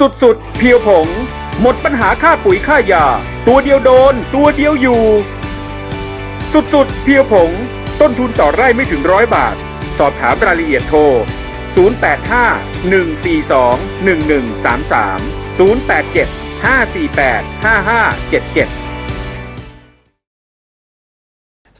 สุดๆ เพียวผง หมดปัญหาค่าปุ๋ยค่ายา ตัวเดียวโดน ตัวเดียวอยู่ สุดๆ เพียวผง ต้นทุนต่อไร่ไม่ถึงร้อยบาท สอบถามรายละเอียดโทร 085 142 1133 087 548 5577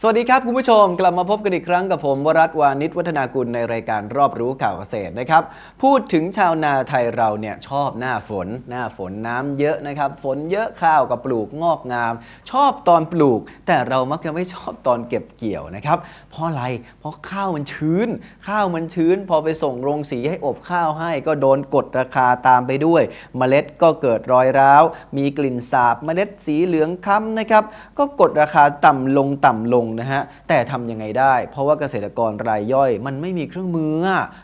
สวัสดีครับ คุณผู้ชมกลับมาพบกันอีกครั้งกับผมวรัตวานิชวัฒนากุลในรายการรอบรู้ข่าวเกษตรนะครับ พูดถึงชาวนาไทยเราเนี่ยชอบหน้าฝน หน้าฝนน้ำเยอะนะครับ ฝนเยอะข้าวกับปลูกงอกงาม ชอบตอนปลูก แต่เรามักจะไม่ชอบตอนเก็บเกี่ยวนะครับ เพราะอะไรเพราะข้าวมันชื้น ข้าวมันชื้น พอไปส่งโรงสีให้อบข้าวให้ ก็โดนกดราคาตามไปด้วย เมล็ดก็เกิดรอยร้าว มีกลิ่นสาบ เมล็ดสีเหลืองค้ำนะครับก็กดราคาต่ำลงต่ำลงนะฮะแต่ทำยังไงได้ เพราะว่าเกษตรกรรายย่อย มันไม่มีเครื่องมือ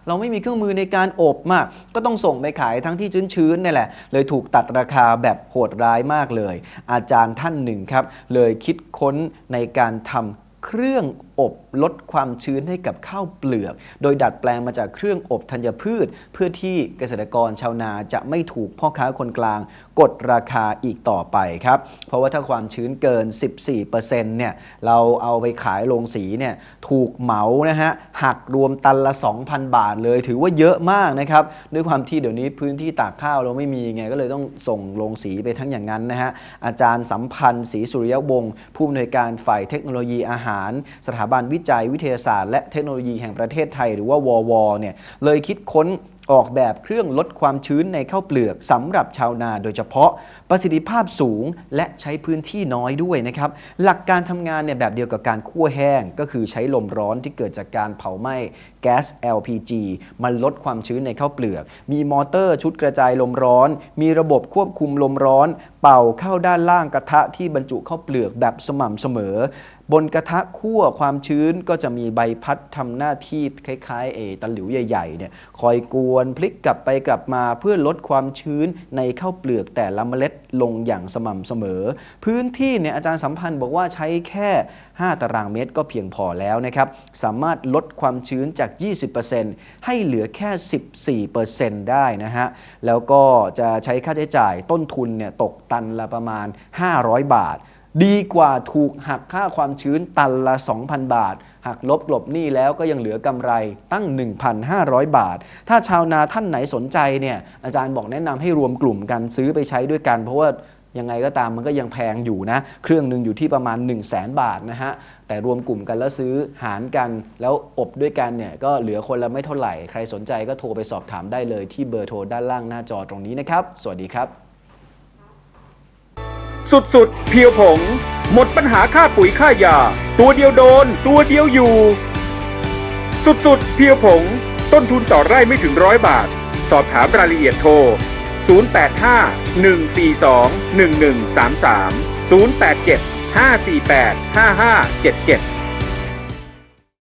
เราไม่มีเครื่องมือในการอบมากก็ต้องส่งไปขายทั้งที่ชื้นๆนี่แหละ เลยถูกตัดราคาแบบโหดร้ายมากเลย อาจารย์ท่านหนึ่งครับ เลยคิดค้นในการทำเครื่อง อบลดความชื้นให้กับข้าวเปลือก โดยดัดแปลงมาจากเครื่องอบธัญพืช เพื่อที่เกษตรกรชาวนาจะไม่ถูกพ่อค้าคนกลาง กดราคาอีกต่อไปครับ เพราะว่าถ้าความชื้นเกิน 14%เนี่ยเราเอาไปขายโรงสีเนี่ยถูกเหมานะฮะหักรวมตันละ 2,000 บาทเลยถือว่าเยอะมากนะครับ ด้วยความที่เดี๋ยวนี้พื้นที่ตากข้าวเราไม่มีไงก็เลยต้องส่งโรงสีไปทั้งอย่างนั้นนะฮะอาจารย์สัมพันธ์ศรีสุริยวงศ์ผู้อำนวยการฝ่ายเทคโนโลยีอาหารสถาบันวิจัยวิทยาศาสตร์และเทคโนโลยีแห่งประเทศไทยหรือว่าววเนี่ยเลยคิดค้นออกแบบเครื่องลดความชื้นในข้าวเปลือกสำหรับชาวนาโดยเฉพาะประสิทธิภาพสูงและใช้พื้นที่น้อยด้วยนะครับ หลักการทำงานเนี่ยแบบเดียวกับการคั่วแห้ง ก็คือใช้ลมร้อนที่เกิดจากการเผาไหม้ แก๊ส LPG มันลดความชื้นในข้าวเปลือก มีมอเตอร์ชุดกระจายลมร้อน มีระบบควบคุมลมร้อน เป่าเข้าด้านล่างกระทะที่บรรจุข้าวเปลือกแบบสม่ำเสมอ บนกระทะคั่วความชื้นก็จะมีใบพัดทำหน้าที่คล้ายๆเอตะหลิวใหญ่ๆเนี่ยคอยกวนพลิกกลับไปกลับมาเพื่อลดความชื้นในข้าวเปลือกแต่ละเมล็ดลงอย่างสม่ำเสมอ พื้นที่เนี่ยอาจารย์สัมพันธ์บอกว่าใช้แค่ 5 ตารางเมตรก็เพียงพอแล้วนะครับสามารถลดความชื้นจาก20%ให้เหลือแค่ 14%ได้นะฮะ แล้วก็จะใช้ค่าใช้จ่ายต้นทุนเนี่ยตกตันละประมาณ 500 บาท ดีกว่าถูกหักค่าความชื้นตันละ 2,000 บาทหักลบกลบหนี้แล้วก็ยังเหลือกำไรตั้ง 1,500 บาท ถ้าชาวนาท่านไหนสนใจเนี่ยอาจารย์บอกแนะนำให้รวมกลุ่มกันซื้อไปใช้ด้วยกัน เพราะว่า ยังไงก็ตามมันก็ยังแพงอยู่นะ เครื่องหนึ่งอยู่ที่ประมาณ 1 0 0 0 0แบาทนะฮะ แต่รวมกลุ่มกันแล้วซื้อหารกัน แล้วอบด้วยกันเนี่ยก็เหลือคนละไม่เท่าไหร่ ใครสนใจก็โทรไปสอบถามได้เลยที่เบอร์โทรด้านล่างหน้าจอตรงนี้นะครับ สวัสดีครับ สุดๆ เพียวผง หมดปัญหาค่าปุ๋ยค่ายา ตัวเดียวโดน ตัวเดียวอยู่ สุดๆ เพียวผง ต้นทุนต่อไร่ไม่ถึงร้อยบาท สอบถามรายละเอียดโทร 085 142 1133 087 548 5577